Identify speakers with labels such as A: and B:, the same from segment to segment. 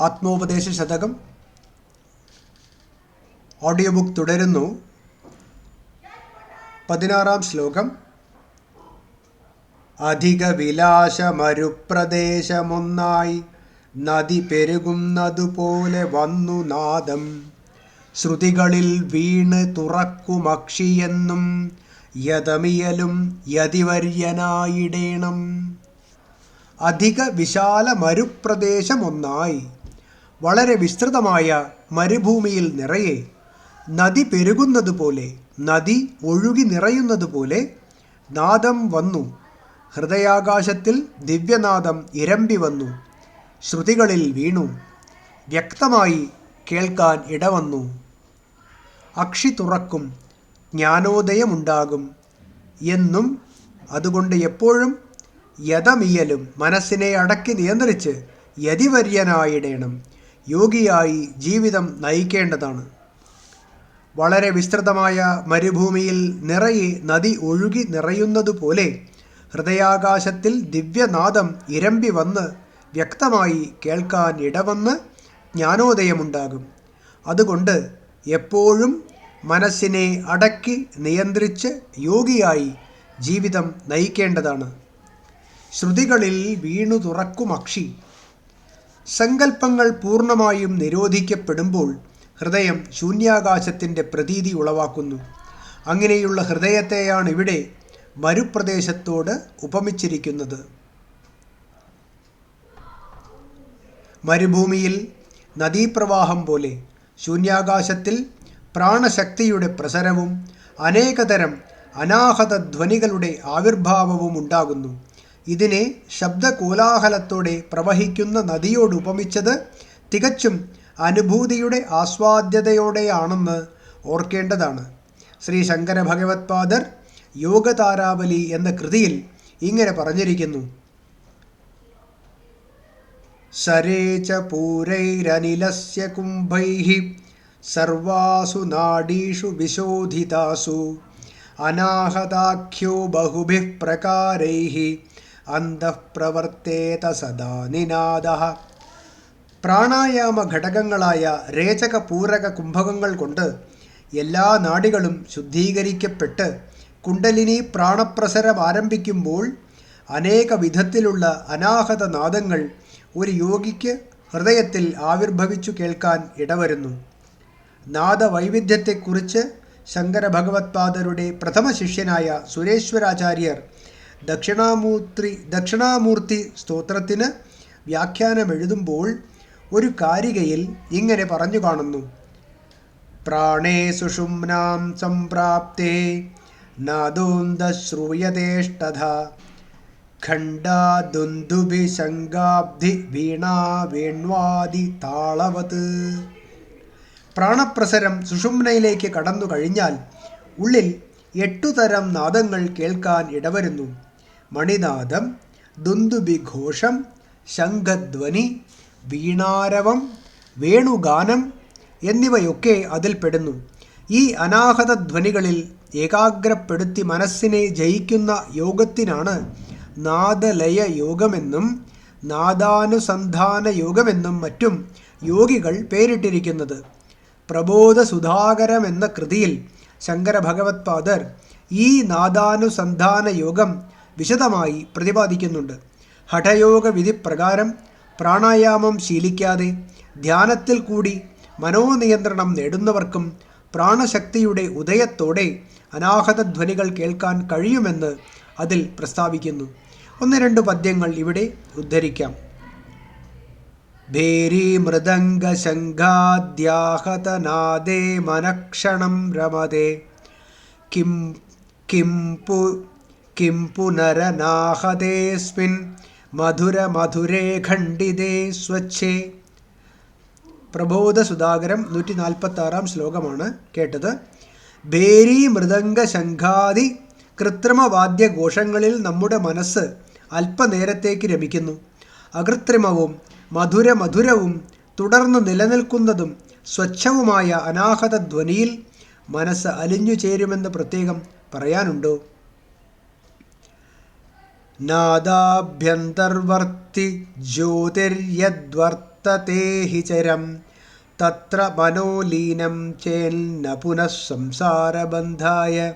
A: ആത്മോപദേശ ശതകം. Audio book തുടരുന്നു. പതിനാറാം ശ്ലോകം. അധിക വിലാസമരുപ്രദേശമൊന്നായി നദി പെരുകുന്നതുപോലെ വന്നു നാദം. ശ്രുതികളിൽ വീണ് തുറക്കുമക്ഷിയെന്നും യതമിയലും യതിവര്യനായിടേണം. അധിക വിശാല മരുപ്രദേശമൊന്നായി വളരെ വിസ്തൃതമായ മരുഭൂമിയിൽ നിറയെ നദി പെരുകുന്നതുപോലെ നദി ഒഴുകി നിറയുന്നതുപോലെ നാദം വന്നു. ഹൃദയാകാശത്തിൽ ദിവ്യനാദം ഇരമ്പി വന്നു. ശ്രുതികളിൽ വീണു. വ്യക്തമായി കേൾക്കാൻ ഇടവന്നു. അക്ഷി തുറക്കും ജ്ഞാനോദയമുണ്ടാകും എന്നും അതുകൊണ്ട് എപ്പോഴും യഥമിയലും മനസ്സിനെ അടക്കി നിയന്ത്രിച്ച് യതിവര്യനായിടേണം. യോഗിയായി ജീവിതം നയിക്കേണ്ടതാണ്. വളരെ വിസ്തൃതമായ മരുഭൂമിയിൽ നിറയെ നദി ഒഴുകി നിറയുന്നതുപോലെ ഹൃദയാകാശത്തിൽ ദിവ്യനാദം ഇരമ്പി വന്ന് വ്യക്തമായി കേൾക്കാൻ ഇടവന്ന് ജ്ഞാനോദയമുണ്ടാകും. അതുകൊണ്ട് എപ്പോഴും മനസ്സിനെ അടക്കി നിയന്ത്രിച്ച് യോഗിയായി ജീവിതം നയിക്കേണ്ടതാണ്. ശ്രുതികളിൽ വീണു തുറക്കും അക്ഷി സങ്കല്പങ്ങൾ പൂർണമായും നിരോധിക്കപ്പെടുമ്പോൾ ഹൃദയം ശൂന്യാകാശത്തിന്റെ പ്രതീതി ഉളവാക്കുന്നു. അങ്ങനെയുള്ള ഹൃദയത്തെയാണ് ഇവിടെ മരുപ്രദേശത്തോട് ഉപമിച്ചിരിക്കുന്നത്. മരുഭൂമിയിൽ നദീപ്രവാഹം പോലെ ശൂന്യാകാശത്തിൽ പ്രാണശക്തിയുടെ പ്രസരവും അനേകതരം അനാഹത ധ്വനികളുടെ ആവിർഭാവവും ഉണ്ടാകുന്നു. ഇതിനെ ശബ്ദകോലാഹലത്തോടെ പ്രവഹിക്കുന്ന നദിയോട് ഉപമിച്ചത് തികച്ചും അനുഭൂതിയുടെ ആസ്വാദ്യതയോടെയാണെന്ന് ഓർക്കേണ്ടതാണ്. ശ്രീ ശങ്കര ഭഗവത്പാദർ യോഗതാരാവലി എന്ന കൃതിയിൽ ഇങ്ങനെ പറഞ്ഞിരിക്കുന്നു. സരേ പൂരൈരനിലസ്യ കുംഭൈः സർവാസു നാഡീഷു വിശോധിതാസു അനാഹതാഖ്യോ ബഹുഭിः പ്രകാരൈः അന്തഃപ്രവർത്തേത സദാ നിനാദ. പ്രാണായാമ ഘടകങ്ങളായ രേചക പൂരക കുംഭകങ്ങൾ കൊണ്ട് എല്ലാ നാടികളും ശുദ്ധീകരിക്കപ്പെട്ട് കുണ്ടലിനി പ്രാണപ്രസരം ആരംഭിക്കുമ്പോൾ അനേക വിധത്തിലുള്ള അനാഹത നാദങ്ങൾ ഒരു യോഗിക്ക് ഹൃദയത്തിൽ ആവിർഭവിച്ചു കേൾക്കാൻ ഇടവരുന്നു. നാദവൈവിധ്യത്തെക്കുറിച്ച് ശങ്കര ഭഗവത്പാദരുടെ പ്രഥമ ശിഷ്യനായ സുരേശ്വരാചാര്യർ ദക്ഷിണാമൂർത്തി ദക്ഷിണാമൂർത്തി സ്തോത്രത്തിന് വ്യാഖ്യാനം എഴുതുമ്പോൾ ഒരു കാരികയിൽ ഇങ്ങനെ പറഞ്ഞു കാണുന്നു. പ്രാണേ സുഷുമ്നാം സംപ്രാപ്തേ നാദോന്ദശ്രൂയതേഷ്ടധ ഖണ്ഡാദുന്ദുഭിശങ്കാബ്ധി വീണാ വേണ്വാദി താളവത്. പ്രാണപ്രസരം സുഷുമ്നയിലേക്ക് കടന്നു കഴിഞ്ഞാൽ ഉള്ളിൽ എട്ടുതരം നാദങ്ങൾ കേൾക്കാൻ ഇടവരുന്നു. മണിനാദം ദുന്ദുബിഘോഷം ശംഖധ്വനി വീണാരവം വേണുഗാനം എന്നിവയൊക്കെ അതിൽപ്പെടുന്നു ഈ അനാഹത ധ്വനികളിൽ ഏകാഗ്രപ്പെടുത്തി മനസ്സിനെ ജയിക്കുന്ന യോഗത്തിനാണ് നാദലയ യോഗമെന്നും നാദാനുസന്ധാന യോഗമെന്നും മറ്റും യോഗികൾ പേരിട്ടിരിക്കുന്നത്. പ്രബോധ എന്ന കൃതിയിൽ ശങ്കര ഭഗവത്പാദർ ഈ നാദാനുസന്ധാന യോഗം വിശദമായി പ്രതിപാദിക്കുന്നുണ്ട്. ഹഠയോഗ വിധി പ്രകാരം പ്രാണായാമം ശീലിക്കാതെ ധ്യാനത്തിൽ കൂടി മനോനിയന്ത്രണം നേടുന്നവർക്കും പ്രാണശക്തിയുടെ ഉദയത്തോടെ അനാഹത ധ്വനികൾ കേൾക്കാൻ കഴിയുമെന്ന് അതിൽ പ്രസ്താവിക്കുന്നു. ഒന്ന് രണ്ട് പദ്യങ്ങൾ ഇവിടെ ഉദ്ധരിക്കാം. ഭേരി മൃദംഗശങ്കാദ്യാഹതനാദേ മനക്ഷണം രമതേ. കിം കിം പു കിം പുനരനാഹതേസ്മിൻ മധുര മധുരേ ഖണ്ഡിതേ സ്വച്ഛേ പ്രബോധ സുധാകരം നൂറ്റി നാൽപ്പത്തി ആറാം ശ്ലോകമാണ് കേട്ടത്. ഭേരി മൃദംഗ ശംഖാദി കൃത്രിമവാദ്യഘോഷങ്ങളിൽ നമ്മുടെ മനസ്സ് അല്പനേരത്തേക്ക് രമിക്കുന്നു. അകൃത്രിമവും മധുര മധുരവും തുടർന്ന് നിലനിൽക്കുന്നതും സ്വച്ഛവുമായ അനാഹത ധ്വനിയിൽ മനസ്സ് അലിഞ്ഞു ചേരുമെന്ന് പ്രത്യേകം പറയാനുണ്ടോ? നാദാഭ്യന്തർവർത്തി ജ്യോതിര്യദ്വർത്തത്തെ ഹി ചരം. തത്ര മനോലീനം ചേന്ന പുനഃ സംസാരബന്ധായ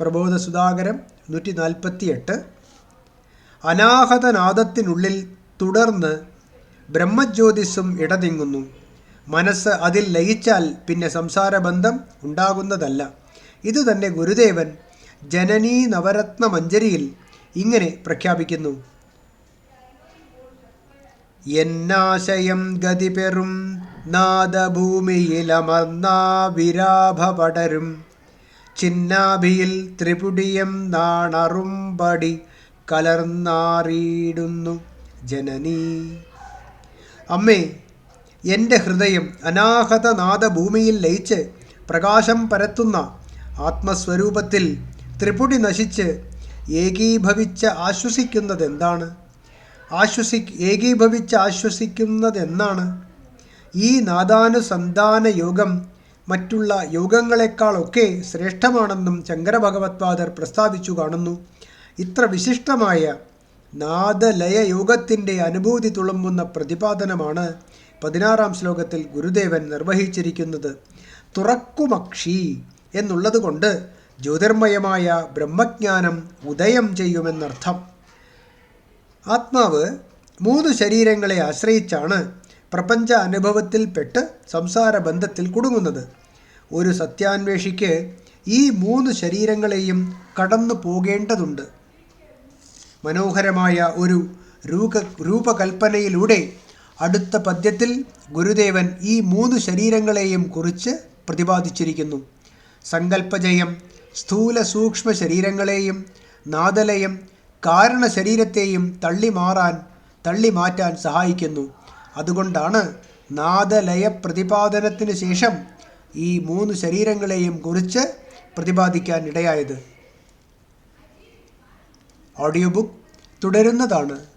A: പ്രബോധസുധാകരം നൂറ്റി നാൽപ്പത്തിയെട്ട് അനാഹതനാദത്തിനുള്ളിൽ തുടർന്ന് ബ്രഹ്മജ്യോതിസും ഇടതിങ്ങുന്നു. മനസ്സ് അതിൽ ലയിച്ചാൽ പിന്നെ സംസാരബന്ധം ഉണ്ടാകുന്നതല്ല. ഇതുതന്നെ ഗുരുദേവൻ ജനനീ നവരത്ന മഞ്ജരിയിൽ ഇങ്ങനെ പ്രഖ്യാപിക്കുന്നു. എന്നാശയം ഗതിപെറും നാദഭൂമിയിലമർന്നാ വിരാഭ പടരും ചിന്നാഭിയിൽ ത്രിപുടിയം നാണറുംപടി കലർന്നാറിയിടുന്നു ജനനീ. അമ്മേ എന്റെ ഹൃദയം അനാഹത നാദഭൂമിയിൽ ലയിച്ച് പ്രകാശം പരത്തുന്ന ആത്മസ്വരൂപത്തിൽ ത്രിപുടി നശിച്ച് ഏകീഭവിച്ച് ആശ്വസിക്കുന്നത് എന്താണ് ആശ്വസി ഏകീഭവിച്ച് ആശ്വസിക്കുന്നത് എന്നാണ് ഈ നാദാനുസന്ധാന യോഗം മറ്റുള്ള യോഗങ്ങളെക്കാളൊക്കെ ശ്രേഷ്ഠമാണെന്നും ശങ്കരഭഗവത്പാദർ പ്രസ്താവിച്ചു കാണുന്നു. ഇത്ര വിശിഷ്ടമായ നാദലയ യോഗത്തിന്റെ അനുഭൂതി തുളുമ്പുന്ന പ്രതിപാദനമാണ് പതിനാറാം ശ്ലോകത്തിൽ ഗുരുദേവൻ നിർവഹിച്ചിരിക്കുന്നത്. തുറക്കുമക്ഷി എന്നുള്ളതുകൊണ്ട് ജ്യോതിർമയമായ ബ്രഹ്മജ്ഞാനം ഉദയം ചെയ്യുമെന്നർത്ഥം. ആത്മാവ് മൂന്ന് ശരീരങ്ങളെ ആശ്രയിച്ചാണ് പ്രപഞ്ച അനുഭവത്തിൽപ്പെട്ട് സംസാര ബന്ധത്തിൽ കുടുങ്ങുന്നത്. ഒരു സത്യാന്വേഷിക്ക് ഈ മൂന്ന് ശരീരങ്ങളെയും കടന്നു പോകേണ്ടതുണ്ട്. മനോഹരമായ ഒരു രൂപ രൂപകൽപ്പനയിലൂടെ അടുത്ത പദ്യത്തിൽ ഗുരുദേവൻ ഈ മൂന്ന് ശരീരങ്ങളെയും കുറിച്ച് പ്രതിപാദിച്ചിരിക്കുന്നു. സങ്കല്പജയം സ്ഥൂല സൂക്ഷ്മ ശരീരങ്ങളെയും നാദലയം കാരണ ശരീരത്തെയും തള്ളി മാറാൻ തള്ളി മാറ്റാൻ സഹായിക്കുന്നു. അതുകൊണ്ടാണ് നാദലയ പ്രതിപാദനത്തിന് ശേഷം ഈ മൂന്ന് ശരീരങ്ങളെയും കുറിച്ച് പ്രതിപാദിക്കാൻ ഇടയായത്. Audio book തുടരുന്നതാണ്.